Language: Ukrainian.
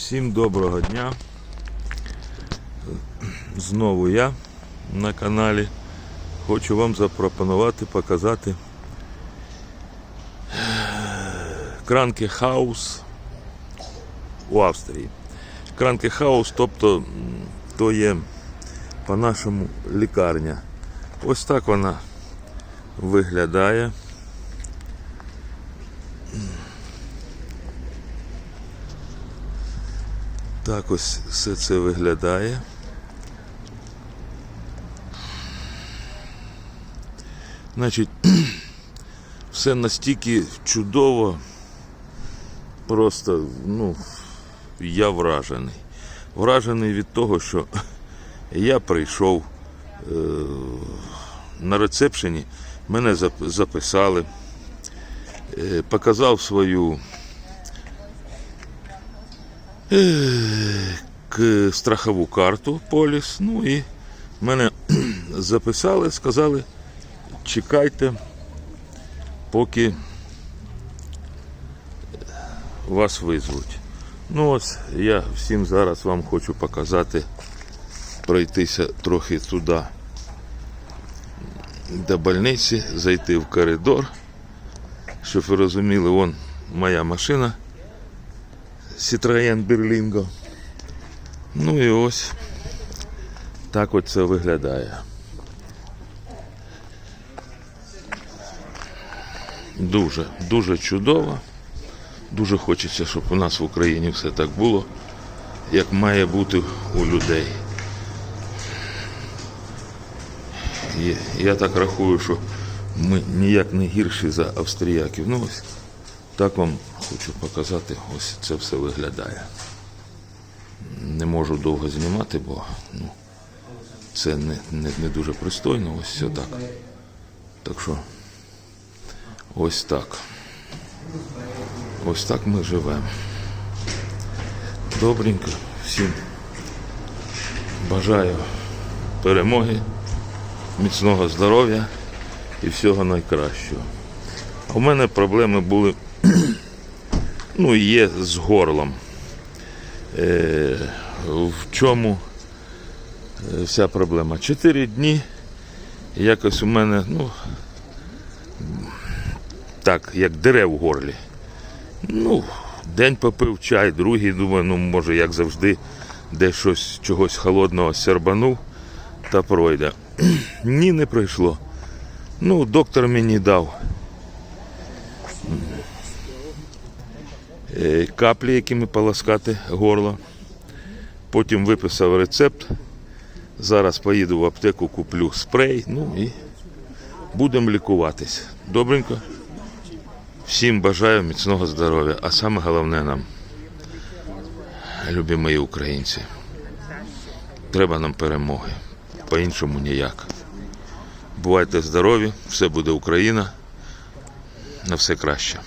Всім доброго дня. Знову я на каналі. Хочу вам запропонувати показати Кранке Хаус у Австрії. Кранке Хаус, тобто то є по-нашому лікарня. Ось так вона виглядає. Так ось все це виглядає. Значить, все настільки чудово, просто, ну, я вражений. Вражений від того, що я прийшов е, на рецепшені, мене зап- записали, е, показав свою к страхову карту поліс. Ну і мене записали, сказали, чекайте, поки вас визвуть. Ну ось я всім зараз вам хочу показати, пройтися трохи туди до больниці, зайти в коридор, щоб ви розуміли, вон моя машина. Citroën Berlingo. Ну і ось так от це виглядає. Дуже, дуже чудово. Дуже хочеться, щоб у нас в Україні все так було, як має бути у людей. І я так рахую, що ми ніяк не гірші за австріяків. Ну ось так вам хочу показати, ось це все виглядає. Не можу довго знімати, бо ну, це не, не, не дуже пристойно. Ось все так. Так що ось так. Ось так ми живемо. Добренько. Всім бажаю перемоги, міцного здоров'я і всього найкращого. А в мене проблеми були, ну, і є з горлом. Е, в чому е, вся проблема? Чотири дні якось у мене, ну, так, як дерев в горлі. Ну, день попив чай, другий, думаю, ну, може, як завжди, десь щось чогось холодного сербанув та пройде. Ні, не пройшло. Ну, доктор мені дав каплі, якими полоскати горло. Потім виписав рецепт. Зараз поїду в аптеку, куплю спрей, ну і будемо лікуватись. Добренько. Всім бажаю міцного здоров'я, а саме головне нам, любі мої українці. Треба нам перемоги. По-іншому ніяк. Бувайте здорові, все буде Україна. На все краще.